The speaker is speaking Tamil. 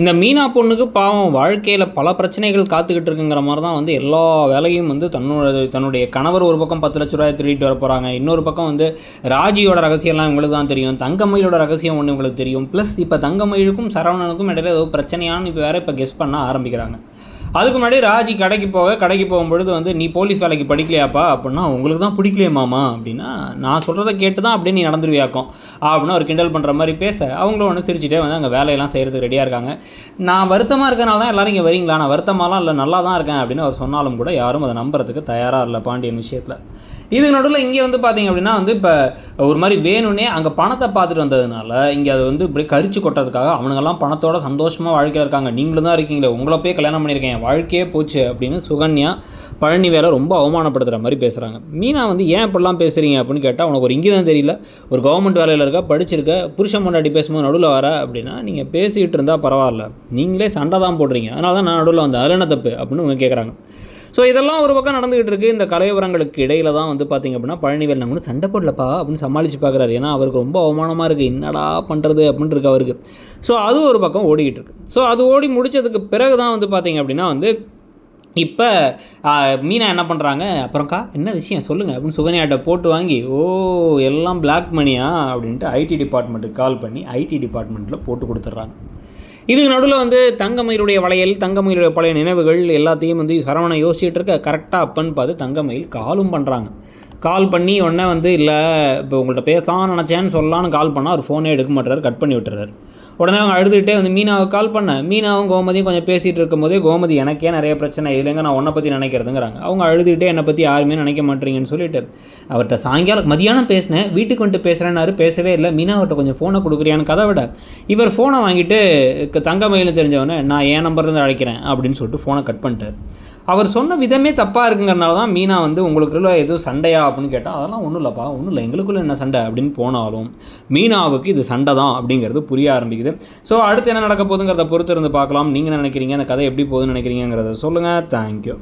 இந்த மீனா பொண்ணுக்கு பாவம் வாழ்க்கையில் பல பிரச்சனைகள் காத்துக்கிட்டு இருக்குங்கிற மாதிரி தான் வந்து எல்லா வேலையும் வந்து தன்னோட தன்னுடைய கணவர் ஒரு பக்கம் பத்து லட்ச ரூபாய் திருடிட்டு வர போகிறாங்க இன்னொரு பக்கம் வந்து ராஜியோட ரகசியம்லாம் இவங்களுக்கு தான் தெரியும். தங்கமயிலோட ரகசியம் ஒன்று இவங்களுக்கு தெரியும். ப்ளஸ் இப்போ தங்கமயிலுக்கும் சரவணனுக்கும் இடையில ஏதோ பிரச்சனையான்னு இப்போ வேறு இப்போ கெஸ் பண்ண ஆரம்பிக்கிறாங்க. அதுக்கு முன்னாடி ராஜி கடைக்கு போக கடைக்கு போகும்பொழுது வந்து நீ போலீஸ் வேலைக்கு படிக்கலையாப்பா? அப்படின்னா உங்களுக்கு தான் பிடிக்கலையே மாமா. அப்படின்னா நான் சொல்கிறத கேட்டு தான் அப்படியே நீ நடந்துருவியாக்கும். அப்படின்னு அவர் கிண்டல் பண்ணுற மாதிரி பேச அவங்களும் ஒன்று சிரிச்சிட்டே வந்து அங்கே வேலையெல்லாம் செய்கிறதுக்கு ரெடியாக இருக்காங்க. நான் வருத்தமாக இருக்கனால தான் எல்லோரும் இங்கே வரீங்களா? நான் வருத்தமாலாம் இல்லை நல்லா தான் இருக்கேன் அப்படின்னு அவர் சொன்னாலும் கூட யாரும் அதை நம்புறதுக்கு தயாராக இல்லை பாண்டியன் விஷயத்தில். இது நடுவில் இங்கே வந்து பார்த்தீங்க அப்படின்னா வந்து இப்போ ஒரு மாதிரி வேணும்னே அங்கே பணத்தை பார்த்துட்டு வந்ததுனால இங்கே அது வந்து இப்படி கரிச்சு கொட்டுறதுக்காக அவனுங்கெல்லாம் பணத்தோட சந்தோஷமாக வாழ்க்கையில் இருக்காங்க. நீங்களும் தான் இருக்கீங்களே உங்களை போய் கல்யாணம் பண்ணியிருக்கேன் என் வாழ்க்கையே போச்சு அப்படின்னு சுகன்யா பழனி வேலை ரொம்ப அவமானப்படுத்துகிற மாதிரி பேசுகிறாங்க மீனா வந்து ஏன் இப்படிலாம் பேசுகிறீங்க அப்படின்னு கேட்டால் உனக்கு ஒரு இங்கே தான் தெரியல. ஒரு கவர்மெண்ட் வேலையில் இருக்க படிச்சிருக்க புருஷன் முன்னாடி பேசும்போது நடுவில் வர அப்படின்னா நீங்கள் பேசிகிட்டு இருந்தால் பரவாயில்ல. நீங்களே சண்டை தான் போடுறீங்க. அதனால தான் நான் நடுவில் வந்தேன். அதில் என்ன தப்பு? அப்படின்னு இவங்க கேட்குறாங்க ஸோ இதெல்லாம் ஒரு பக்கம் நடந்துகிட்டு இருக்குது இந்த கலைவரங்களுக்கு இடையில தான் வந்து பார்த்திங்க அப்படின்னா பழனிவேல் நான் கூட சண்டை போடலப்பா அப்படின்னு சமாளித்து பார்க்குறாரு ஏன்னா அவருக்கு ரொம்ப அவமானமாக இருக்குது என்னடா பண்ணுறது அப்படின்னு இருக்கு அவருக்கு. ஸோ அது ஒரு பக்கம் ஓடிக்கிட்டு இருக்கு. ஸோ அது ஓடி முடிச்சதுக்கு பிறகு தான் வந்து பார்த்திங்க அப்படின்னா வந்து இப்போ மீனா என்ன பண்ணுறாங்க அப்புறம்க்கா என்ன விஷயம்? சொல்லுங்கள் அப்படின்னு சுகன்யாட்ட போட்டு வாங்கி ஓ எல்லாம் பிளாக் மணியா அப்படின்ட்டு ஐடி டிபார்ட்மெண்ட்டுக்கு கால் பண்ணி ஐடி டிபார்ட்மெண்ட்டில் போட்டு கொடுத்துட்றாங்க. இதுக்கு நடுவில் வந்து தங்கமயிலுடைய வளையல் தங்கமயிலுடைய பழைய நினைவுகள் எல்லாத்தையும் வந்து சரவணை யோசிச்சுட்டு இருக்க கரெக்டாக அப்பன்னு பார்த்து தங்கமயில் காலும் பண்ணுறாங்க கால் பண்ணி உடனே வந்து இல்லை இப்போ உங்கள்கிட்ட பேசலாம் நினச்சேன்னு சொல்லலான்னு கால் பண்ணால் அவர் ஃபோனே எடுக்க மாட்டாரு கட் பண்ணி விட்டுறாரு. உடனே அவங்க அழுதுகிட்டே வந்து மீனாவுக்கு கால் பண்ணேன் மீனாவும் கோமதியும் கொஞ்சம் பேசிகிட்டு இருக்கும்போதே கோமதி எனக்கே நிறைய பிரச்சனை இல்லைங்க நான் உன்னை பற்றி நினைக்கிறதுங்கிறாங்க. அவங்க அழுதுகிட்டே என்னை பற்றி யாருமே நினைக்க மாட்டேறீங்கன்னு சொல்லிட்டு அவர்கிட்ட சாயங்காலம் மதியானம் பேசினேன் வீட்டுக்கு வந்துட்டு பேசுகிறேன்னாரு பேசவே இல்லை. மீனாவர்கிட்ட கொஞ்சம் ஃபோனை கொடுக்குறியான்னு கதை விட இவர் ஃபோனை வாங்கிட்டு தங்கமயிலும் தெரிஞ்சவொடனே நான் என் நம்பர்லேருந்து அழைக்கிறேன் அப்படின்னு சொல்லிட்டு ஃபோனை கட் பண்ணிட்டார். அவர் சொன்ன விதமே தப்பாக இருக்குங்கிறனால தான் மீனா வந்து உங்களுக்குள்ள எதுவும் சண்டையா அப்படின்னு கேட்டால் அதெல்லாம் ஒன்றும் இல்லைப்பா ஒன்றும் இல்லை. எங்களுக்குள்ளே என்ன சண்டை? அப்படின்னு போனாலும் மீனாவுக்கு இது சண்டை தான் அப்படிங்கிறது புரிய ஆரம்பிக்குது. ஸோ அடுத்து என்ன நடக்க போகுதுங்கிறத பொறுத்து இருந்து பார்க்கலாம் நீங்கள் நினைக்கிறீங்க? அந்த கதை எப்படி போகுதுன்னு நினைக்கிறீங்கிறத சொல்லுங்கள் தேங்க்யூ